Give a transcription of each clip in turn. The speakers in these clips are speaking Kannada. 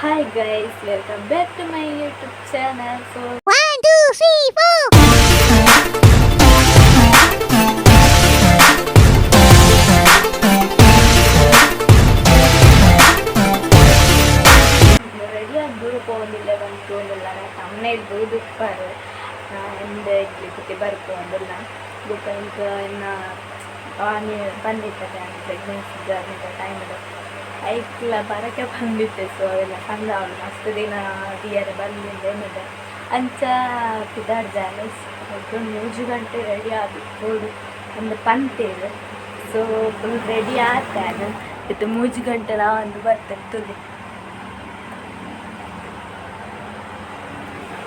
Hi guys welcome back to my YouTube channel so one two three four போவதில்லை வந்து வந்துடலாம் தமிழில் போய் துப்பார் இந்த இதுக்கு பருக்கு வந்துடலாம். துப்பாருக்கு என்ன பண்ணிட்டு இருக்கேன். ப்ரெக்னென்சி ஜர்னிட்ட டைமில் ಐಕ್ಲ ಬರಕ್ಕೆ ಬಂದಿತ್ತೆ ಸೊ ಅವೆಲ್ಲ ಚಂದ ಅವಳು ಮಸ್ತ್ ದಿನ ಬಿಯರ್ ಬಂದಿಂದ ಏನಿದೆ ಅಂಚ ಪಿದಾಡ್ ಜಾನಸ್ ಒಂದು ಮೂಜು ಗಂಟೆ ರೆಡಿ ಹೋಡು ಒಂದು ಪಂತೇರು ಸೊ ಫುಲ್ ರೆಡಿ ಆಗ್ತಾನೆ ಇದು. ಮೂಜು ಗಂಟೆ ನಾವು ಒಂದು ಬರ್ತಿರ್ತದೆ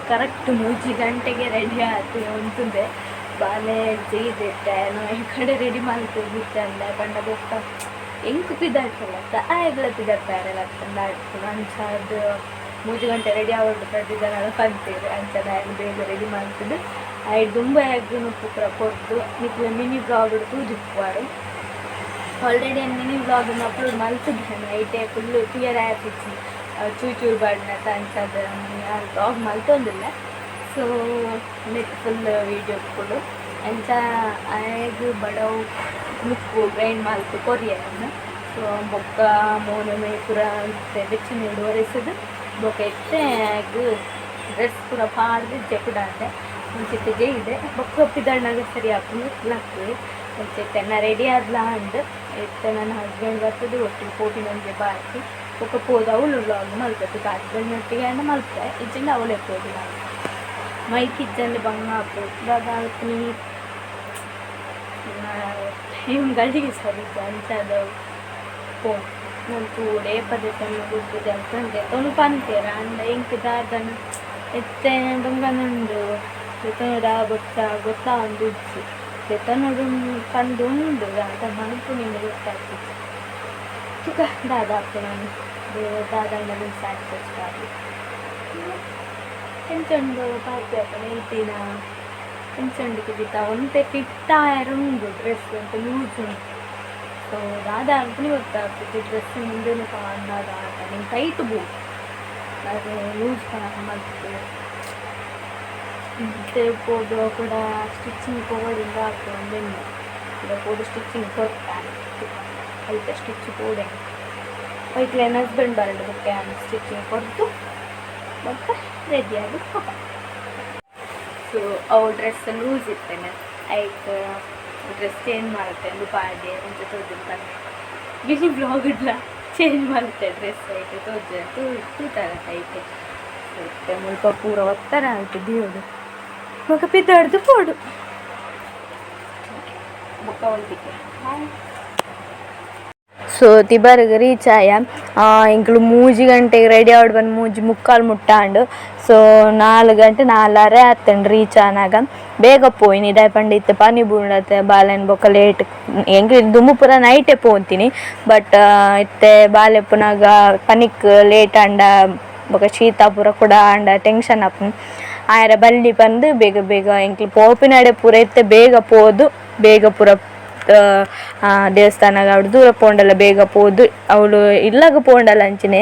ಕರೆಕ್ಟ್ ಮೂಜಿ ಗಂಟೆಗೆ ರೆಡಿ ಆಯ್ತು ಅಂತಂದೆ ಬಾಲೆ ಜೈದಿಟ್ಟೆ ನಾವು ಈ ಕಡೆ ರೆಡಿ ಮಾಡ್ತಿದ್ದಿತ್ತೆ ಅಂದೆ ಬಂಡ ಬೊಕ್ಕ ಹೆಂಗ್ ಪಿದಾಡ್ಸಲ್ಲ ಆಯ್ಗಳ ಪಿದಾಡ್ತಾರೆ ಅಂತಂದ ಮೂರು ಗಂಟೆ ರೆಡಿ ಆಗೋದು ಪ್ರತಿದಿನ ಕಂತೀವಿ ಅಂಚದ ಆಗಿ ಬೇಗ ರೆಡಿ ಮಾಡ್ತಿದ್ದು. ಆಯ್ತು ತುಂಬ ಎಗ್ ಪುತ್ರ ಕೊಟ್ಟು ನಿಕ್ಲೆ ಮಿನಿ ಬ್ಲಾಗ್ ತೂಜಿಪ್ಪುವಾರು ಆಲ್ರೆಡಿ ಮಿನಿ ಬ್ಲಾಗ್ ಅಪ್ಲೋಡ್ ಮಾಡ್ತಿದ್ದೆ ಐಟೆ ಫುಲ್ಲು ಕ್ಲಿಯರ್ ಆಯ್ತಿತ್ತು ಚೂರು ಚೂರು ಬಾಡಿನ ಅಂಚದ ಯಾರು ಬ್ಲಾಗ್ ಮಲ್ತೊಂದಿಲ್ಲ ಸೊ ನೆಟ್ ಫುಲ್ ವೀಡಿಯೋ ಕೊಡು. ಅಂಚ ಆಯಗ್ ಬಡವು. ಮುಕ್ಕು ಬ್ರೈನ್ ಮಾಲ್ತು ಕೊರಿಯನ್ನು ಸೊ ಬೊಕ್ಕ ಮೌನಮೆ ಪೂರ ಇತ್ತೆ ಬೆಚ್ಚ ನೀಡುವ ಬೊಕ್ಕ ಇತ್ತೆ ಡ್ರೆಸ್ ಪೂರ ಪಾಡ್ದು ಜಪುಡಾದೆ ಮುಂಚಿತ್ತೆ ಜೆ ಇದೆ. ಬೊಕ್ಕ ಒಪ್ಪಿದಣ್ಣಾಗ ಸರಿ ಹಾಕೊಂಡು ಲಾಕ್ತೀವಿ ಮುಂಚಿತ್ತೆ ನಾ ರೆಡಿ ಆದ್ಲ ಅಂಡ್ ಎತ್ತ ನನ್ನ ಹಸ್ಬೆಂಡ್ ಬರ್ತದೆ. ಒಟ್ಟು ಕೋಟಿ ನನಗೆ ಬಾಕಿ. ಬೊಕ್ಕ ಪೋದ ಅವಳು ಅವ್ಳು ಮಲ್ಕೊತಿದ್ದ ಹಸ್ಬೆಂಡ್ ಒಟ್ಟಿಗೆ ಅಣ್ಣ ಮಲ್ತೆ ಇಚ್ಚಿಂದ ಅವಳೇ ಪೋದಿ ಮೈ ಕಿಚ್ಚಲ್ಲಿ ಬಂಗ ಹಾಕೋದು ಅದಾಗ್ತೀನಿ గడిగి సరిగ్గా అంచదు ಪೋ ನಾನು ಕೂಡೆ ಪದ್ಧತಿ ಗುಡ್ಡಿದೆ ಅಂತಂದೆ ತೊನು ಪಂತೇರ ಅಂದ ಇಂಕ ದಾದನ ಎತ್ತೆ ಬಂಗನುಂಡು ಎತ್ತನೋಡ ಬೊಟ್ಟ ಗೊತ್ತ ಒಂದು ಉಜ್ಜಿ ಎತ್ತನೋಡು ಕಂಡು ಉಂಡು ಅಂತ ಮನಪು ನಿಂಗೆ ಗೊತ್ತಾಗ್ತಿತ್ತು ತುಕ ದಾದ ಆಗ್ತೆ ನಾನು ದಾದಂಡ ಸಾಕು ಸ್ಟಾರ್ಟ್ ಎಂಚಂಡು ಪಾಪೆ ಅಪ್ಪನ ಹೇಳ್ತೀನ ಎಂಚಂಡಿಗೆ ಬಿತ್ತ ಒಂತೆ ಫಿಟ್ ಆಯರುಂಡು ಡ್ರೆಸ್ ಅಂತ ಲೂಸ್ ಉಂಟು ಸೊ ದಾದ ಅನ್ಪಣಿ ಗೊತ್ತಾಗ್ತದೆ ಡ್ರೆಸ್ ಮುಂದೆನೂ ಕಾಣದ ಆಟ ನೀನು ಟೈಟ್ ಬೂ ಅದು ಲೂಸ್ ಮತ್ತು ಮತ್ತೆ ಪೋದು ಕೂಡ ಸ್ಟಿಚಿಂಗ್ ಹೋಗೋದ್ರಿಂದ ಆಗ್ತದೆ ಒಂದೆಣ್ಣೆ ಕೂಡ ಪೋದು ಸ್ಟಿಚಿಂಗ್ ಕೊಡ್ತಾನೆ అయితే స్టిచ్ కూడా ఇట్లా ನನ್ನ ಹಸ್ಬೆಂಡ್ ಬರಲು ಬೊಕ್ಕೆ ಸ್ಟಿಚಿಂಗ್ ಕೊಡ್ತು ಮತ್ತೆ ರೆಡಿಯಾಗಿ ಹೋಗ ಸೊ ಅವು ಡ್ರೆಸ್ ಲೂಸ್ ಇರ್ತೇನೆ. ಲೈಕ್ ಡ್ರೆಸ್ ಚೇಂಜ್ ಮಾಡುತ್ತೆ, ಒಂದು ಪಾಡ್ಯ ಅಂತ ಬಂದು. ಬಿಸಿ ಬ್ಲಾಗ್ ಇಡ್ಲ ಚೇಂಜ್ ಮಾಡುತ್ತೆ ಡ್ರೆಸ್ ಐತೆ ತೋಜು ತೂ ತರ ಐತೆ ಮತ್ತೆ ಮುಲ್ಪ ಪೂರ ಒತ್ತರ ಆಯ್ತು ದಿಯೋಡು ಮಗ ಪಿದ್ದಾಡ್ದು ಪೋಡು. ಮುಖ ಒಂದಿಕ್ಕೆ ಹಾಯ್ ಸೊ ತಿಬರ್ಗ್ ರೀಚ್ ಆಯ ಇಂಕ್ಲು ಮೂಜಿ ಗಂಟೆಗೆ ರೆಡಿ ಆಡ್ ಬಂದು ಮೂಜಿ ಮುಕ್ಕಾಲು ಮುಟ್ಟಾಂಡು. ಸೊ ನಾಲ್ಕು ಗಂಟೆ ನಾಲ್ಕರೆ ಆತಂಡು ರೀಚ್ ಆನಾಗ ಬೇಗ ಪೋಯಿನಿ ಇದಾಯ್ ಪಂಡ ಇತ್ತು ಪಾನಿ ಬೂಡತ್ತೆ ಬಾಲೆನ್ ಬೊಕ್ಕ ಲೇಟ್ ಹೆಂಗೆ ದುಮ್ಮು ಪೂರ ನೈಟೇ ಪೋಂತೀನಿ ಬಟ್ ಇತ್ತೆ ಬಾಲೆ ಪುನಾಗ ಪನಿಕ್ ಲೇಟ್ ಆಂಡ ಬೊಕ್ಕ ಶೀತ ಪೂರ ಕೂಡ ಆಂಡ ಟೆನ್ಷನ್ ಅಪ್. ಆಯರ ಬಲ್ಲಿ ಬಂದು ಬೇಗ ಬೇಗ ಎಂಕ್ಲು ಪೋಪಿನಡೆ ಪೂರ ಇತ್ತೆ, ಬೇಗ ಪೋದು, ಬೇಗ ಪೂರ ದೇವಸ್ಥಾನಗ ಅವಳು ದೂರ ಪೋಂಡಲ ಬೇಗ ಪೋದು. ಅವಳು ಇಲ್ಲಾಗ ಪೋಂಡಲ ಅಂಚಿನೆ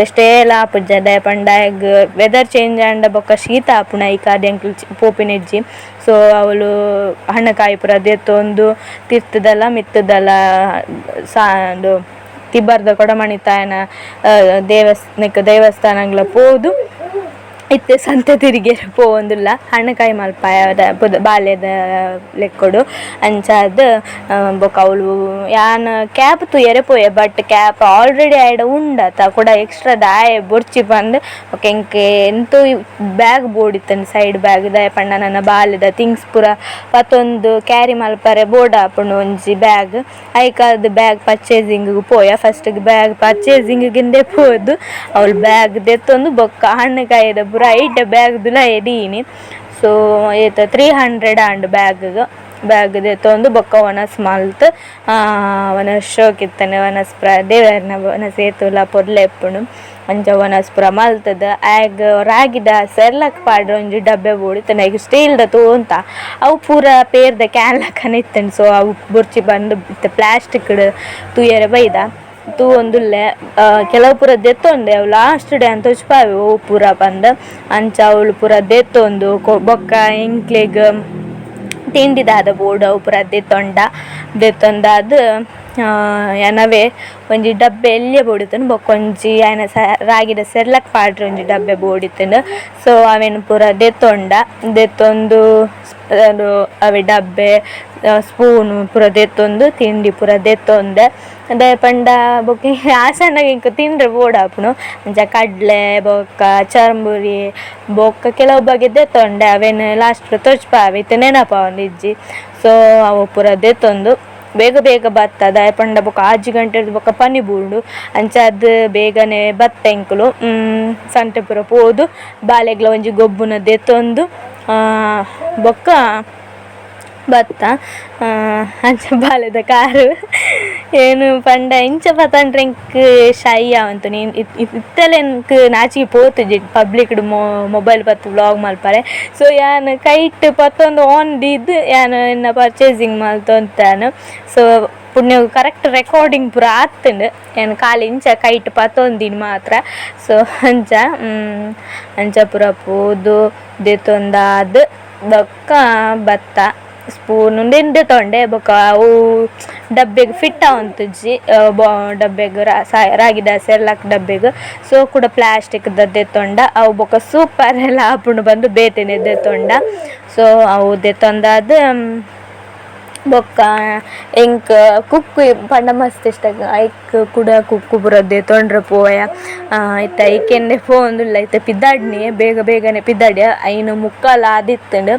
ತಷ್ಟೇ ಎಲ್ಲ ಆಪುಜ ದಯ ಪಂಡಾಯಗ್ ವೆದರ್ ಚೇಂಜ್ ಆಂಡ ಬೊಕ್ಕ ಶೀತ ಆಪುನ ಕಾದ ಎಂಕ್ಲಿ ಪೋಪಿನ ಪೋಪಿನೆಜ್ಜಿ ಸೊ ಅವಳು ಹಣ್ಣಕಾಯಿ ಪುರ ದೆತ್ತೊಂದು, ತಿರ್ತದಲ್ಲ, ಮಿತ್ತದಲ್ಲ, ಸಾ ಅದು ತಿಬ್ಬರ್ದ ಕೊಡಮಣಿ ತಾಯನ ದೇವಸ್ಥಾನಕ್ಕೆ ದೇವಸ್ಥಾನಗಳ ಪೋದು. ಇತ್ತೆ, ಸಂತೆ ತಿರುಗಿ ಪೋವೊಂದುಲ್ಲ ಹಣ್ಣಕಾಯಿ ಮಲ್ಪಾಯ ಪುದ, ಬಾಲ್ಯದ ಲೆಕ್ಕೊಡು ಅಂಚಾದ್ ಬೊಕ ಅವಳು ಯಾನ ಕ್ಯಾಪ್ ತುಯರೆ ಪೋಯೆ ಬಟ್ ಕ್ಯಾಪ್ ಆಲ್ರೆಡಿ ಆಯ್ಡ ಉಂಡತ. ಕೂಡ ಎಕ್ಸ್ಟ್ರಾ ದಾಯ ಬೊರ್ಚಿ ಬಂದು ಓಕೆ ಎಂಕೆ ಎಂತೂ ಬ್ಯಾಗ್ ಬೋಡಿತ್ತನ್ ಸೈಡ್ ಬ್ಯಾಗ್. ದಾಯ ಪಂಡ ನನ್ನ ಬಾಲ್ಯದ ಥಿಂಗ್ಸ್ ಪೂರ ಪತ್ತೊಂದು ಕ್ಯಾರಿ ಮಲ್ಪರೆ ಬೋರ್ಡ್ ಆಪುಂಡು ಒಂಜಿ ಬ್ಯಾಗ್. ಐಕಾದ ಬ್ಯಾಗ್ ಪರ್ಚೇಸಿಂಗ್ ಪೋಯ. ಫಸ್ಟ್ ಬ್ಯಾಗ್ ಪರ್ಚೇಸಿಂಗ್ ಗಿಂದೆ ಪೋದು. ಅವಳು ಬ್ಯಾಗ್ ದೆತ್ತೊಂದು ಬೊಕ್ಕ ಹಣ್ಣುಕಾಯಿದ ಪೂರ ಐಟ್ ಬ್ಯಾಗ್ ದುಲ ಎಡೀನಿ ಸೊ ಏತ three hundred and bag bag ದೆತ್ತೊಂದು ಬೊಕ್ಕ ಒನಸ್ ಮಲ್ತ್ ಒನಸ್ ಶೋಕ್ ಇತ್ತನೆ ಒನಸ್ ಪ್ರ ದೇವರ್ನ ಒನಸ್ ಏತುಲ ಪೊರ್ಲೆ ಎಪ್ಪುಂಡು ಅಂಚ ಒನಸ್ ಪುರ ಮಲ್ತದ ಆಗ್ ರಾಗಿದ ಸೆರ್ಲಕ್ ಪಾಡ್ರ ಒಂಜಿ ಡಬ್ಬೆ ಬೋಡಿತ್ತನೆ ಈಗ ಸ್ಟೀಲ್ದ ತೋಂತ ಅವು ಪೂರ ಪೇರ್ದ ಕ್ಯಾನ್ ಲಕ್ಕನ ಸೊ ಅವು ಬುರ್ಚಿ ಬಂದು ಪ್ಲಾಸ್ಟಿಕ್ ತುಯರೆ ಬೈದ ತೂ ಒಂದುಲ್ಲೆ ಕೆಲವು ಪೂರ ದೆತ್ತೊಂದೆ ಅವು ಲಾಸ್ಟ್ ಡೇ ಅಂತ ಉಚ್ಪಾವೆ. ಓ, ಪೂರ ಪಂದ್ ಅಂಚ, ಅವಳು ಪೂರ ದೆತ್ತೊಂದು ಬೊಕ್ಕ ಇಂಕ್ಲೆಗ್ ತಿಂಡಿದಾದ ಬೋರ್ಡ್ ಅವು ಪೂರ ದೆತ್ತೊಂಡ ದೆತ್ತೊಂದಾದ್ ಎನವೆ ಒಂಜಿ ಡಬ್ಬೆ ಎಲ್ಲೇ ಬೋಡಿತ್ತು ಬೊಕ್ಕ ಒಂಜಿ ಆಯ್ನ ಸ, ರಾಗಿದ ಸೆರ್ಲಕ್ ಪಾಡ್ರೆ ಒಂಜಿ ಡಬ್ಬೆ ಬೋಡಿತ್ತುಂಡು ಸೊ ಅವೆನ್ ಪೂರ ದೆತ್ತೊಂಡ, ದೆತ್ತೊಂದು ಅವೆ ಡಬ್ಬೆ ಸ್ಪೂನು ಪೂರ ದೆತ್ತೊಂದು, ತಿಂಡಿ ಪೂರ ದೆತ್ತೊಂದೆ. ಅದೇ ಪಂಡ ಬೊಕ್ಕ ಆಸನಾಗ ತಿಂದ್ರೆ ತಿಂಡ್ರೆ ಬೋಡಾಪುನು ಅಂಚ ಕಡ್ಲೆ, ಬೊಕ್ಕ, ಚರ್ಮುರಿ, ಬೊಕ್ಕ ಕೆಲವು ಬಗೆ ದೆತ್ತೊಂಡೆ. ಅವೇನು ಲಾಸ್ಟ್ ತೊಚ್ಪಾವೆ ಇತ್ತು ನೆನಪ ಇಜ್ಜಿ ಸೊ ಅವು ಪೂರ ದೆತ್ತೊಂದು. ಬೇಗ ಬೇಗ ಬತ್ತ ದಾಯ ಪಂಡ ಬೊಕ ಆಜಿ ಗಂಟೆ ಬೊಕ ಪನಿ ಬೂಂಡು. ಅಂಚ ಅದು ಬೇಗನೆ ಬತ್ತ ಎಂಕುಲು ಸಂತೆ ಪೂರ ಪೋದು. ಬಾಲೆಗ್ಲ ಒಂಜಿ ಗೊಬ್ಬುನ ದೆತ್ತೊಂದು ಆ, ಬೊಕ್ಕ ಬತ್ತ. ಆ, ಅಂಚ ಬಾಲೆದ ಕಾರು. ಏನು ಪಂಡ, ಇಂಚ ಪತಂಡ್ರೆ ಇಂಕ್ ಶೈ ಅವಂತು ನೀನು ಇತ್ತಲೆ ಇಂಕ್ ನಾಚಿಗೆ ಪೋತುಜಿ ಪಬ್ಲಿಕ್ ಮೊ ಮೊಬೈಲ್ ಪತ್ತು ವ್ಲಾಗ್ ಮಲ್ಪರೆ. ಸೊ ಯಾನ್ ಕೈಟ್ ಪತ್ತೊಂದು ಆನ್ ದಿದ್ದು, ಯಾನ್ ಇನ್ನ ಪರ್ಚೇಸಿಂಗ್ ಮಲ್ತೊಂತಾನು. ಸೊ ಪುಣ್ಯ ಕರೆಕ್ಟ್ ರೆಕಾರ್ಡಿಂಗ್ ಪೂರ ಆತುಂಡು ಏನು ಕಾಲು ಇಂಚ, ಕೈಟ್ ಪತ್ತೊಂದಿನ ಮಾತ್ರ. ಸೊ ಅಂಚ ಅಂಚ ಪೂರ ಪೋದು, ದೆತ್ತೊಂದಾದ್ ಬೊಕ್ಕ ಭತ್ತ ಸ್ಪೂನ್ ಉಂಡೆಂದೆ ತೊಂಡೆ ಬೊಕ ಅವು ಡಬ್ಬೆಗ್ ಫಿಟ್ ಅವಂತುಜ್ಜಿ ಬೊ, ಡಬ್ಬೆಗ್ ರಾಗಿ ದಾಸೆ ಸೆರ್ಲಾಕ್ ಡಬ್ಬೆಗ್. ಸೋ ಕೂಡ ಪ್ಲಾಸ್ಟಿಕ್ ದದ್ದೆ ತೊಂಡ, ಅವು ಬೊಕ ಸೂಪರ್ ಎಲ್ಲ ಆಪುಂಡು ಬಂದು ಬೇತೆನೆ ದೆತ್ತೊಂಡ ಸೊ ಅವು ದೆತ್ತೊಂದಾದ್ ಬೊಕ್ಕ ಎಂಕ್ ಕುಕ್ಕು ಪಂಡ ಮಸ್ತ್ ಇಷ್ಟ. ಐಕ್ ಕುಡ, ಕುಕ್ಕು ಬುರದ್ದೆ, ತೊಂಡ್ರೆ ಪೋಯ ಐತ ಐಕೆಂಡೆ ಪೋವೊಂದುಲ್ಲ ಐತೆ ಪಿದ್ದಾಡ್ನಿ, ಬೇಗ ಬೇಗನೆ ಪಿದ್ದಾಡಿ ಐನು ಮುಕ್ಕಾಲ ಆದಿತ್ತಂಡು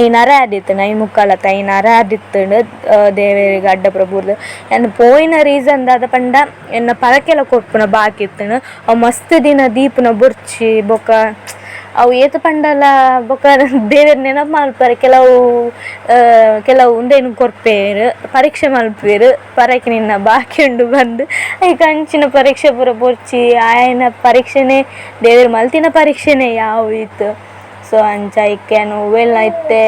ಐನರ ಆದಿತ್ತಂಡು, ಐ ಆತ ಐನರ ಆದಿತ್ತಂಡು ದೇವರಿಗೆ ಅಡ್ಡ ಪ್ರಭುರ್ದು. ಎನ್ನ ಪೋಯಿನ ರೀಸನ್ ದಾದ ಪಂಡ, ಎನ್ನ ಪರಕೆಲ ಕೊಟ್ಪುನ ಬಾಕಿ ಇತ್ತಂಡು ಅವು ಮಸ್ತ್ ದಿನ ದೀಪನ ಬುರ್ಚಿ ಬೊಕ ಅವು ಏತ ಪಂಡಲ ಬೊಕ ದೇವರ ನೆನಪು ಮಲ್ಪರೆ. ಕೆಲವು ಕೆಲವು ಉಂದೇನು ಕೊರ್ಪೇರು, ಪರೀಕ್ಷೆ ಮಲ್ಪೇರು ಪರಕ್ಕೆ ನಿನ್ನ ಬಾಕಿ ಉಂಡು ಬಂದು. ಈ ಅಂಚಿನ ಪರೀಕ್ಷೆ ಪೂರ ಬೊರ್ಚಿ ಆಯನ ಪರೀಕ್ಷೆನೇ, ದೇವರ ಮಲ್ತಿನ ಪರೀಕ್ಷೆನೇ ಯಾವ ಇತ್ತು ಸೊ, ಅಂಚ ಇಕ್ಕೇನು ಎಲ್ಲ ಇತ್ತೆ,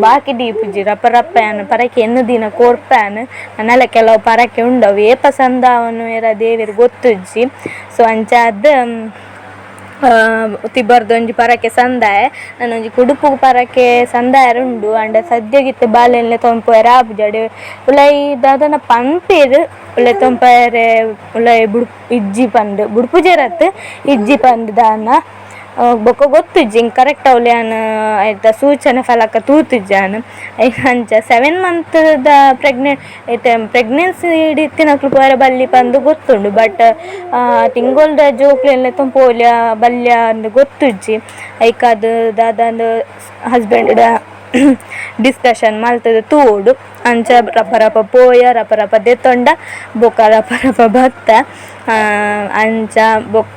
ಬಾಕಿ ಡೀಪುಜಿ ರಪ್ಪ ರಪ್ಪ ಏನು ಪರಕೆ ಎನ್ನು ದಿನ ಕೊರ್ಪ್ಯಾನು ನನ್ನೆಲ್ಲ ಕೆಲವು ಪರಕೆ ಉಂಡವು. ಏ ಪಸಂದ ಅವನು ಎರ ದೇವಿರು ಗೊತ್ತುಜ್ಜಿ. ಸೊ, ಅಂಚ ಅದು ತಿಬ್ಬರ್ದು ಒಂಜಿ ಪರಕೆ ಸಂದಾಯ. ನಾನು ಒಂಜಿ ಕುಡುಪು ಪರಕೆ ಸಂದಾಯ ಉಂಡು ಅಂಡ ಸದ್ಯಗಿತ್ತೆ ಬಾಲೆಲ್ನೆ ತೊಂಪುವೆರ ಜಡೆ. ಉಲೈ ದಾದನ ಪನ್ಪೆರ್ ಉಲ್ಲೆ ತೊಂಪರೆ ಉಲೈ ಬುಡ್, ಇಜ್ಜಿ ಪಂಡ್ ಬುಡ್ಪುಜೆರತ್ ಇಜ್ಜಿ ಪಂದ್ ದಾನ. ಬೊಕ ಗೊತ್ತಿಜ್ಜಿ ಕರೆಕ್ಟ್ ಅವ್ಲೆಯಾನ ಐತ ಸೂಚನೆ ಫಲಕ ತೂತಿಜ್ಜಾನ ಅಂಚ ಸೆವೆನ್ ಮಂತ್ದ ಪ್ರೆಗ್ನೆ ಐತೆ ಪ್ರೆಗ್ನೆನ್ಸಿ ಹಿಡಿತಿನಕ್ಲು ಪೋರೆ ಬಲ್ಲಿ ಪಂದು ಗೊತ್ತುಂಡು. ಬಟ್ ತಿಂಗೊಲ್ದ ಜೋಕ್ಲೆಲ್ಲ ತುಂಪೋಲ್ಯ ಬಲ್ಯ ಅಂದ್ ಗೊತ್ತುಜ್ಜಿ. ಐಕ ಅದು ದಾದಂದು ಹಸ್ಬೆಂಡ್ ಡಿಸ್ಕಷನ್ ಮಲ್ತದ ತೂಡು. ಅಂಚ ರಪ ರಪ ಪೋಯ, ರಪ ರಪ ದೆತ್ತೊಂಡ ಬೊಕ ರಪ ರಪ ಭತ್ತ. ಅಂಚ ಬೊಕ್ಕ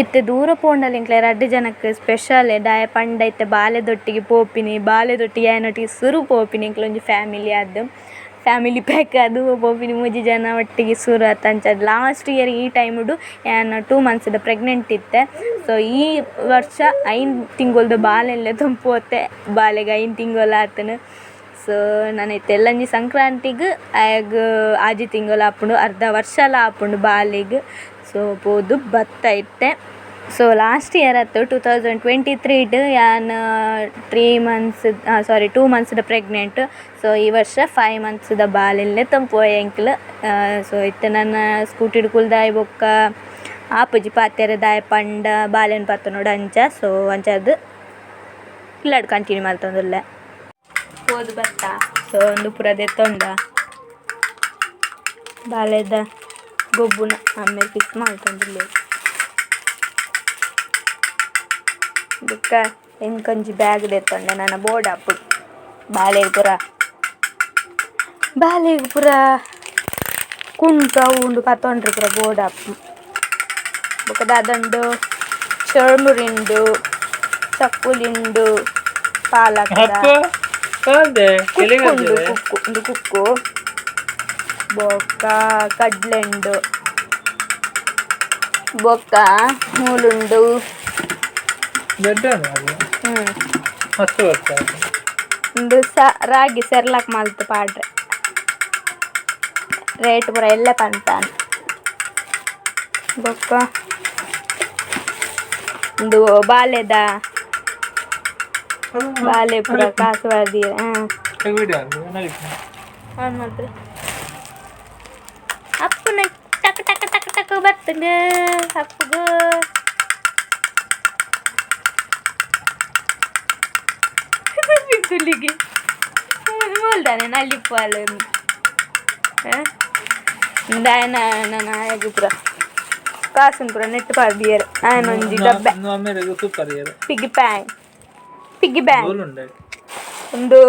ಇತ್ತೆ ದೂರ ಪೋಂಡಲ ಇಂಕ್ಲೆ ರಡ್ಡ್ ಜನಕ್ಕೆ ಸ್ಪೆಷಲ್ ಡಾಯ ಪಂಡ ಇತ್ತೆ ಬಾಲೆದೊಟ್ಟಿಗೆ ಪೋಪಿನಿ ಬಾಲೆದೊಟ್ಟಿಗೆ ಆಯನೊಟ್ಟಿಗೆ ಸುರು ಪೋಪಿನಿ ಇಂಕ್ಲ ಒಂಜಿ ಫ್ಯಾಮಿಲಿ ಆದ್ ಫ್ಯಾಮಿಲಿ ಪ್ಯಾಕ್ ಅದು ಪೋಪಿನಿ ಮೂಜಿ ಜನ ಒಟ್ಟಿಗೆ ಸುರು ಆತ ಅಂಚ. ಲಾಸ್ಟ್ ಇಯರ್ ಈ ಟೈಮುಡು ನಾನು ಟೂ ಮಂತ್ಸ್ದ ಪ್ರೆಗ್ನೆಂಟ್ ಇತ್ತೆ. ಸೊ ಈ ವರ್ಷ ಐನ್ ತಿಂಗೊಳ್ದು ಬಾಲೆಲ್ಲ ತುಂಪೋತೆ ಬಾಲೆಗೆ ಐನ್ ತಿಂಗೊಲ ಆತನು. ಸೊ ನಾನು ತೆಲ್ಲಂಜಿ ಸಂಕ್ರಾಂತಿಗೆ ಆಗ ಆಜಿ ತಿಂಗಳು ಆಪುಂಡು, ಅರ್ಧ ವರ್ಷಲ ಆಪುಂಡು ಬಾಲಿಗ್. ಸೊ ಪೋದು ಬತ್ತ ಇತ್ತೆ ಸೊ ಲಾಸ್ಟ್ ಇಯರ್ ಆಯ್ತು ಟೂ ತೌಸಂಡ್ ಟ್ವೆಂಟಿ ತ್ರೀಡ್ ಯಾನ್ ತ್ರೀ ಮಂತ್ಸ್ ಸಾರಿ ಟೂ ಮಂತ್ಸ್ದ ಪ್ರೆಗ್ನೆಂಟ್ ಸೊ ಈ ವರ್ಷ ಫೈವ್ ಮಂತ್ಸ್ದ ಬಾಲಿಲ್ಲೆ ತಂಪು ಎಂಕ್ಲು. ಸೊ ಇತ್ತೆ ನನ್ನ ಸ್ಕೂಟಿ ಕುಲ್ದಾಯ್ ಬೊಕ್ಕ, ಆಪುಜಿ ಪಾತ್ಯರ ದಾಯ ಪಂಡ, ಬಾಲೆನ್ ಪಾತ್ರ ನೋಡು ಅಂಚ. ಸೊ ಅಂಚದು ಇಲ್ಲಡ್ ಕಂಟಿನ್ಯೂ ಮಾಡ್ತಂದುಲ್ಲೆ. ಓದು ಬತ್ತ ಸೊ ಒಂದು ಪುರದೆ ತೊಂಡ. ಬಾಳೆದ. ಗೊಬ್ಬುನ ಆಮೇಲೆ ಫಿಕ್ಸ್ ಮಾಡ್ತಂದಿಲ್ಲ ಬುಕ್ಕ ಎಂಕೊಂಜಿ ಬ್ಯಾಗ್ ದೆತ್ತೊಂಡೆ ನನ್ನ ಬೋರ್ಡ್ ಹಾಪು ಬಾಳೆಗ್ ಪುರ ಬಾಳೆಗ್ ಪುರ ಕುಂಟ ಉಂಡು ಪತ್ತೊಂಡ್ರೆ ಪುರ ಬೋರ್ಡ್ ಹಾಪು ಬೊಕ ದಾದಂಡು ಚರ್ಮುರಿಂಡು ಚಕ್ಕುಲಿಂಡು ಪಾಲಕ್. ಕುಕ್ಕು ಕುಕ್ಕು. ಬೊಕ್ಕ ಕಡ್ಲೆಂಡು. ಬೊಕ್ಕ ಮೂಲುಂಡು. ಸ ರಾಗಿ ಸೆರ್ಲಾಕ್ ಮಲ್ತು ಪಾಡ್ರೆ. ರೇಟ್ ಪೂರ ಎಲ್ಲ ಪಂತಾನ. ಬೊಕ್ಕ ಒಂದು ಬಾಲೆದ ಬಾಲೆ ಪೂರ ಕಾಸು ಬರ್ದಿ ಹಾಂ ವಿಡಿಯೋ ನಡೀತೀನಿ ಆನ್ ಮಾಡಿದ್ರೆ ಅಪ್ಪನ ಟಕ್ ಟಕ್ ಟಕ್ ಟಕ್ ಬರ್ತದೆ ಅಪ್ಪಗ ತುಲಿಗೆ ಹೇಳ್ದಾನೆ ನಲ್ಲಿ ಪಾಲು ದಾಯನ ನನ್ನ ಆಯಗು ಪುರ ಕಾಸನ್ ಪುರ ನೆಟ್ ಪಾಡ್ದಿಯರು ಆಯನ ಒಂಜಿ ಡಬ್ಬೆ America super year piggy bank piggy bank ಗೋಲ್ ಉಂಡೆ ಒಂದು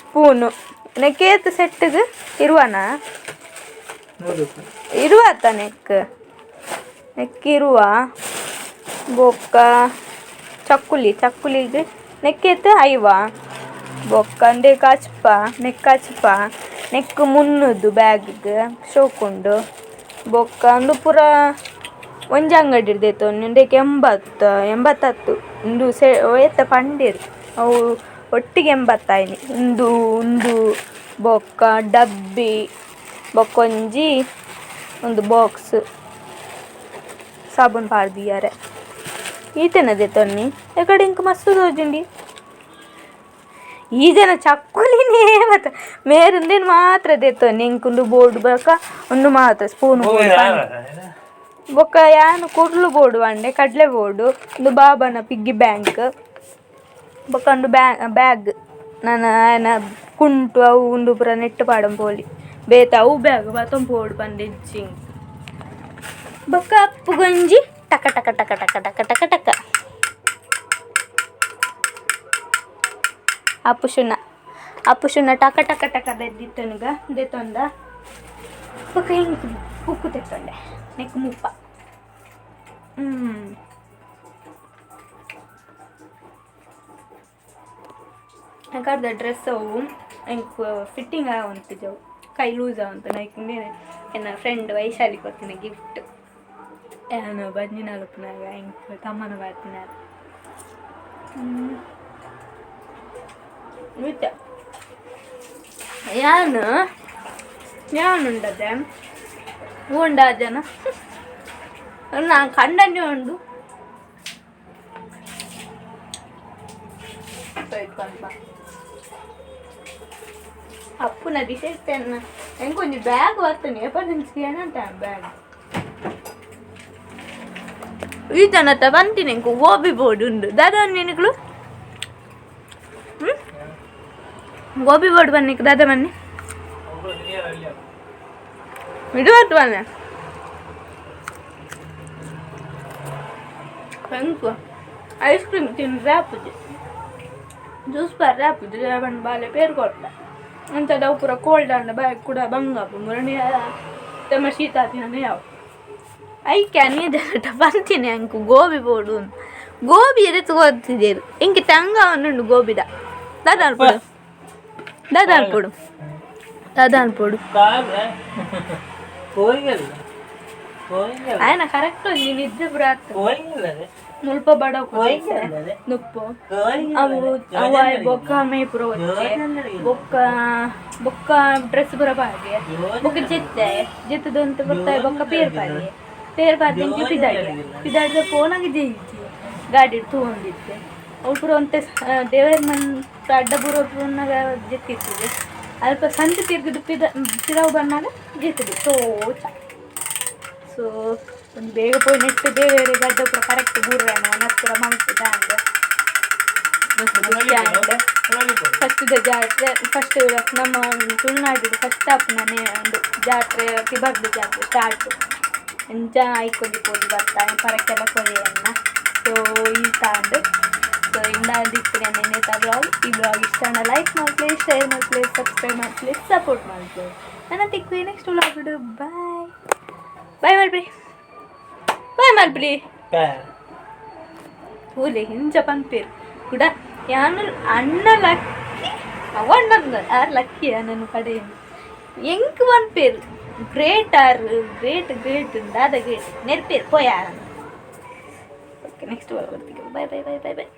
ಸ್ಪೂನು ನೆಕ್ಕೇತ್ ಸೆಟ್ಟಿಗೆ ಇರುವನಾ ನೂರು ರೂಪಾಯಿ ಇರುವ ಆತ ನೆಕ್ ನೆಕ್ ಇರುವ ಬೊಕ್ಕ ಚಕ್ಕುಲಿ, ಚಕ್ಕುಲಿಗೆ ನೆಕ್ಕೆತ್ತ ಐವ. ಬೊಕ್ಕ ಅಂದೆ ಕಾಚಪ್ಪ ನೆಕ್ ಕಚ್ಪ ಮುನ್ನದು ಬ್ಯಾಗಿಗೆ ಶೋಕುಂಡು ಬೊಕ್ಕ ಅಂದು ಪೂರ ಒಂಜಿ ಅಂಗಡಿ ಇರ್ದೈತೆ ಒಂದಕ್ಕೆ ಎಂಬತ್ತು ಎಂಬತ್ತತ್ತು. ಇಂದು ಸೆ, ಎತ್ತ ಪಂಡಿರು ಅವು ಒಟ್ಟಿಗೆ ಎಂಬತ್ತಾಯಿನಿ ಇಂದು ಉಂದು ಬೊಕ್ಕ ಡಬ್ಬಿ, ಬೊಕ್ಕೊಂಜಿ ಒಂದು ಬಾಕ್ಸ್. ಸಾಬೂನ್ ಪಾಡ್ದಿಯಾರೆ ಈತನದೆ ತೊನ್ನಿ ಎಕಡೆ ಇಂಕ ಮಸ್ತ್ ತೋಜುಂಡಿ ಈ ಜನ ಚಕ್ಕುಲಿನೇ ಮತ್ತ ಮೇರಿಂದೇನು ಮಾತ್ರ ದೆತ್ತೊನ್ನಿ ಇಂಕೊಂದು ಬೋರ್ಡ್ ಬಕ ಒಂದು ಮಾತ್ರ ಸ್ಪೂನ್ ಬೊಕ್ಕ ಯಾನು ಕುಡ್ಲು ಬೋರ್ಡು ಬಂಡೆ ಕಡಲೆ ಬೋರ್ಡು ಒಂದು ಬಾಬನ ಪಿಗ್ಗಿ ಬ್ಯಾಂಕ್ ಬೊಕ್ಕ ಒಂದು ಬ್ಯಾ ಬ್ಯಾಗ್ ನಾನು ಆಯನ ಕುಂಟು ಅವು ಉಂಡು ಪೂರ ನೆಟ್ಟು ಪಾಡಂ ಪೋಲಿ ಬೇತ ಅವು ಬ್ಯಾಗ್ ಬತ್ತಂ ಪೋಡು ಬಂದೆ ಜಿಂಗ್ ಬೊಕ್ಕ ಅಪ್ಪು ಗಂಜಿ ಟಕ ಟಕ ಟಕ ಟಕ ಟಕ ಟಕ ಟಕ. ಅಪ್ಪು ಶುನ್ನ. ಟಕ ಟಕ ಟಕ ದೆದ್ದಿತ್ತನುಗ ದೆತ್ತೊಂದ ಬೊಕ್ಕ ಹಿಂಗೆ ಉಕ್ಕು ತೆತ್ತೊಂಡೆ ನೆಕ್ ಮುಪ್ಪ. ಹ್ಮ್. ಯಾಕಂದ್ರೆ ಡ್ರೆಸ್ ಅವು ಎಂಕ್ ಫಿಟ್ಟಿಂಗ್ ಆವಂತಿದ್ದವು ಕೈ ಲೂಸ್ ಆವಂತ ನೈಕ್ ಏನ ಫ್ರೆಂಡ್ ವೈಶಾಲಿ ಕೊಡ್ತೀನಿ ಗಿಫ್ಟ್ యానోబాద్ని నలుపునగా ఇంకోటి అమ్మను పట్టినారు యాను? యాను ఉండదే ఉండదన నా కండనే ఉండు. అప్పు నా తీసేస్తాను ఇంకొంచెం బ్యాగ్ వస్తుంది. ఎప్పటి నుంచి అని అంటాను బ్యాగ్. ನಾನು ಬಂದಿನ ಲುಪ್ನಾಗ ಎಂಕ್ ತಮ್ಮನ ಬರ್ತೀನಿ ವಿತ್ತ ಯಾನು ಯಾನುಂಡದೆ ಉಂಡ ಜನ ನಾನು ಕಂಡನ್ನೇ ಉಂಡು ಇಟ್ಕೊಂಡ್ಬಾ ಅಪ್ಪುನ ದಿಸೆತ್ತೇನ ಎಂಕೊಂಜಿ ಬ್ಯಾಗ್ ಬರ್ತನೆ ಎಮರ್ಜೆನ್ಸಿ ಏನಂತ ಬ್ಯಾಗ್ ಈ ಜನತ ಬಂತೀನಿ ಎಂಕು ಗೋಬಿ ಬೋರ್ಡ್ ಉಂಡು ದಾದ ನಿನಗಳು ಹ್ಞೂ ಗೋಬಿ ಬೋರ್ಡ್ ಬನ್ನಿಕ್ ದಾದ ಬನ್ನಿ ಇಡುವತ್ತು ಬನ್ನಿ ಹೆಂಗು ಐಸ್ ಕ್ರೀಮ್ ತಿಂದ್ರೆ ಆಪುಜಿ ಜ್ಯೂಸ್ ಬರ್ರೆ ಆಪುಜಿ ಬಂದು ಬಾಲೆ ಪೇರು ಕೊಟ್ಟ ಅಂಥದ್ದು ಅವು ಪೂರ ಕೋಲ್ಡ್ ಅಂಡ ಬ್ಯಾಗ್ ಕೂಡ ಬಂಗಾಪು ಮುರಣಿ ತಮ್ಮ ಶೀತ ಆತಿನ ಯಾವ ಐಕೆ ಐಕೆ ಅನ್ನಿದ್ದಾರಟ ಬರ್ತೀನಿ ಅಂಕು ಗೋಬಿ ಬೋಡು ಅಂತ. ಗೋಬಿ ಎದೆ ತಗೋತಿದ್ದೀರು ಹಿಂಗೆ ತಂಗ ಅನ್ನುಂಡು ಗೋಬಿದ. ದಾದಾಲ್ಪುಡು ದಾದಾಲ್ಪುಡು ದಾದಾಲ್ಪುಡು ಆಯ್ನ ಕರೆಕ್ಟ್ ನೀವು ಇದ್ದು ಬ್ರಾತ್ ಮುಲ್ಪ ಬಡ ನುಪ್ಪು. ಅವು ಅವ ಮೇ ಬೊಕ್ಕ ಬೊಕ್ಕ ಡ್ರೆಸ್ ಬರಬಾರಿ ಬೊಕ್ಕ ಜಿತ್ತೆ. ಜಿತ್ತದಂತ ಬರ್ತಾ ಬೊಕ್ಕ ಪೇರ್ಬಾರಿ ಇಂಕಿ ಪಿದಾಡಿ ಪಿದಾಡಿದ. ಫೋನಾಗಿ ಜೇಯಿಸಿ ಗಾಡಿ ತಗೊಂಡಿದ್ದೆ ಪುರ ಒಂತೆ ದೇವರ ಮನ್ ಅಡ್ಡ ಬುರ ಜೆತ್ತಿರ್ತದೆ ಅಲ್ಪ ಸಂತೆ ತಿರ್ಗಿದ್ದು ಪಿದ ಪಿದಾವು ಬಂದಾಗ ಜೆತ್ತಿದೆ ಸೋಚ ಸೊ ಒಂದು ಬೇಗ ಪೋಯಿ ನೆಟ್ಟು ಬೇರೆ ಗಡ್ಡ ಪುರ ಕರೆಕ್ಟ್ ಬೂರ್ರೇನು ಒನಸ್ಪುರ ಮಾಡ್ತಿದ್ದ ಅಂಡ್ ಫಸ್ಟ್ ಜಾತ್ರೆ ಫಸ್ಟ್ ನಮ್ಮ ತುಳುನಾಡಿದ ಫಸ್ಟ್ ಅಪ್ಪನೇ ಒಂದು ಜಾತ್ರೆ ತಿಬರ್ದು ಜಾತ್ರೆ ಸ್ಟಾರ್ಟ್ ಎಂಚ ಆಯ್ಕೊಂಡು ಹೋಗಿ ಬರ್ತಾನೆ ಪರಕ್ಕೆಲ್ಲ ಕೊಳೆಯನ್ನ ಸೊ ಈ ತಾಂಡು ಸೊ ಇಂದ ದಿಕ್ಕಿನ ನೆನೆತ ಬ್ಲಾಗ್ ಈ ಬ್ಲಾಗ್ ಇಷ್ಟ ಲೈಕ್ ಮಾಡ್ಲಿ ಶೇರ್ ಮಾಡ್ಲಿ ಸಬ್ಸ್ಕ್ರೈಬ್ ಮಾಡ್ಲಿ ಸಪೋರ್ಟ್ ಮಾಡ್ಲಿ ನನ್ನ ತಿಕ್ಕು ನೆಕ್ಸ್ಟ್ ಬ್ಲಾಗ್ ಬಿಡು ಬಾಯ್ ಬಾಯ್ ಮಾಡ್ಬಿಡಿ ಬಾಯ್ ಮಾಡ್ಬಿಡಿ ಹೂಲೆ ಹಿಂಜ ಪಂಪಿರ್ ಕೂಡ ಯಾನು ಅಣ್ಣ ಲಕ್ಕಿ ಅವಣ್ಣ ಆರ್ ಲಕ್ಕಿ ನನ್ನ ಕಡೆಯಿಂದ ಎಂಕ್ ಪಂಪೇರು ಗ್ರೇಟ್ ಆರ್ ಗ್ರೇಟ್ ಗ್ರೇಟ್ ದಾದ ಗ್ರೇಟ್ ನೆರ್ಪೇರು ಪೋಯ ಓಕೆ ನೆಕ್ಸ್ಟ್ ಬರ್ತೀನಿ ಬಾಯ್ ಬಾಯ್ ಬಾಯ್ ಬಾಯ್ ಬಾಯ್